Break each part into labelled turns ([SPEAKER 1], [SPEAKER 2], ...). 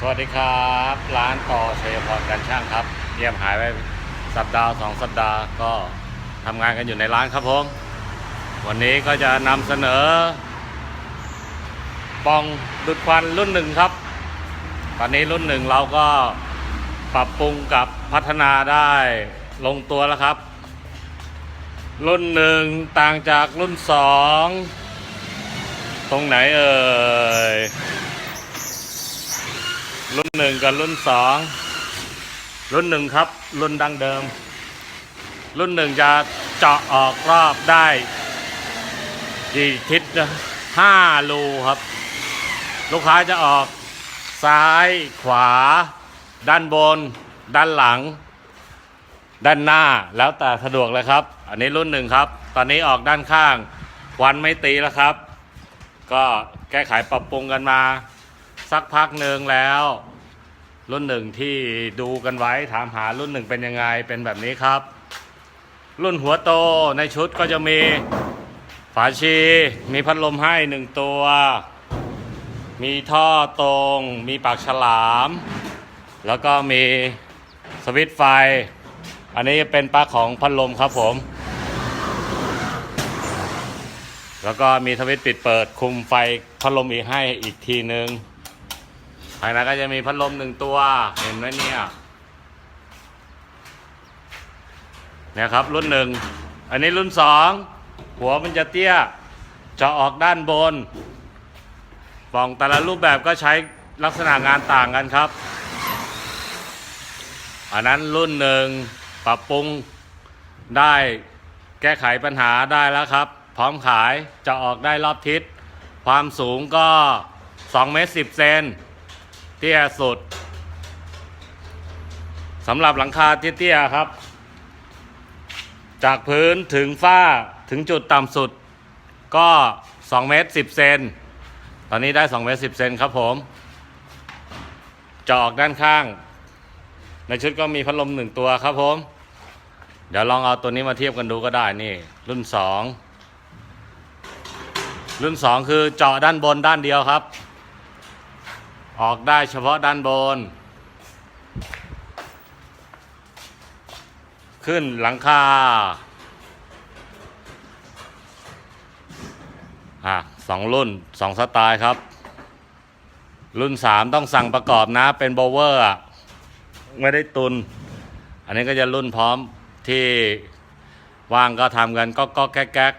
[SPEAKER 1] สวัสดีครับ ร้านต่อชัยพรกันช่างครับ เยี่ยมหายไปสัปดาห์สองสัปดาห์ก็ทำงานกันอยู่ในร้านครับผมวันนี้ก็จะนำเสนอปองดุดควันรุ่นหนึ่งครับ ตอนนี้รุ่นหนึ่งเราก็ปรับปรุงกับพัฒนาได้ลงตัวแล้วครับ รุ่นหนึ่งต่างจากรุ่นสองตรงไหนเอ่ย รุ่นหนึ่งกับรุ่นสองรุ่นหนึ่งครับ รุ่นดังเดิม รุ่นหนึ่งจะเจาะออกรอบได้กี่ทิศนะห้ารูครับ ลูกค้าจะออกซ้ายขวา ด้านบน ด้านหลัง ด้านหน้าแล้วแต่สะดวกเลยครับ อันนี้รุ่นหนึ่งครับ ตอนนี้ออกด้านข้างควันไม่ตีแล้วครับ ก็แก้ไขปรับปรุงกันมา สักพักหนึ่งแล้ว รุ่นหนึ่งที่ดูกันไว้ถามหารุ่นหนึ่งเป็นยังไงเป็นแบบนี้ครับ รุ่นหัวโตในชุดก็จะมีฝาชี มีพัดลมให้หนึ่งตัว มีท่อตรง มีปากฉลาม แล้วก็มีสวิตไฟ อันนี้เป็นปลั๊กของพัดลมครับผม แล้วก็มีสวิตปิดเปิดคุมไฟพัดลมอีกให้อีกทีนึง ภายในก็จะมีพัดลมหนึ่งตัว เห็นไหมเนี่ยเนี่ยครับรุ่นหนึ่ง อันนี้รุ่นสองหัวมันจะเตี้ย จะออกด้านบนปล่องแต่ละรูปแบบก็ใช้ลักษณะงานต่างกันครับ อันนั้นรุ่นหนึ่งปรับปรุงได้แก้ไขปัญหาได้แล้วครับ พร้อมขายจะออกได้รอบทิศ ความสูงก็2เมตร10เซน เตี้ยสุดสำหรับหลังคาที่เตี้ยๆครับ จากพื้นถึงฝ้าถึงจุดต่ำสุด ก็2เมตร10เซนตอนนี้ได้2เมตร10เซนครับผมจะออกด้านข้าง ในชุดก็มีพัดลมหนึ่งตัวครับผม เดี๋ยวลองเอาตัวนี้มาเทียบกันดูก็ได้นี่ รุ่น 2 รุ่น 2 คือเจาะด้านบนด้านเดียวครับ ออกได้เฉพาะด้านบน ขึ้นหลังคาอะสองรุ่นสองสไตล์ครับ รุ่นสามต้องสั่งประกอบนะ เป็นโบเวอร์ไม่ได้ตุน อันนี้ก็จะรุ่นพร้อมที่ว่างก็ทำกันก็ก็แก๊กแก๊ก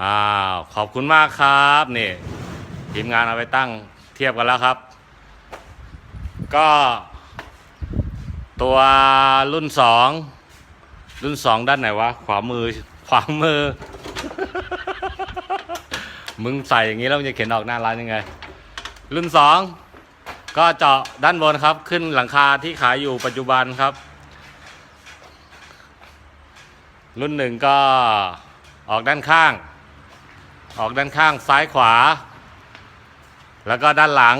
[SPEAKER 1] อ้าว ขอบคุณมากครับ นี่ ทีมงานเอาไปตั้ง เทียบกันแล้วครับ ก็ ตัวรุ่นสองรุ่นสองด้านไหนวะ ขวามือ ขวามือ มึงใส่อย่างนี้แล้วมึงจะเขียนออกหน้าร้านยังไง รุ่นสองก็เจาะด้านบนครับ ขึ้นหลังคาที่ขายอยู่ปัจจุบันครับ รุ่นหนึ่งก็ออกด้านข้าง ออกด้านข้างซ้ายขวา แล้วก็ด้านหลัง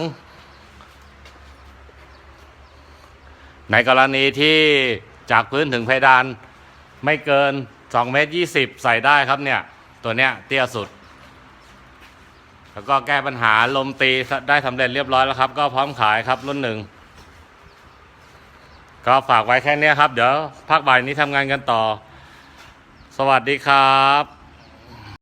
[SPEAKER 1] ในกรณีที่จากพื้นถึงเพดานไม่เกิน2เมตร20 ใส่ได้ครับเนี่ย ตัวเนี้ยเตี้ยสุด แล้วก็แก้ปัญหาลมตีได้สำเร็จเรียบร้อยแล้วครับ ก็พร้อมขายครับรุ่นหนึ่งก็ฝากไว้แค่นี้ครับ เดี๋ยวภาคบ่ายนี้ทำงานกันต่อ สวัสดีครับ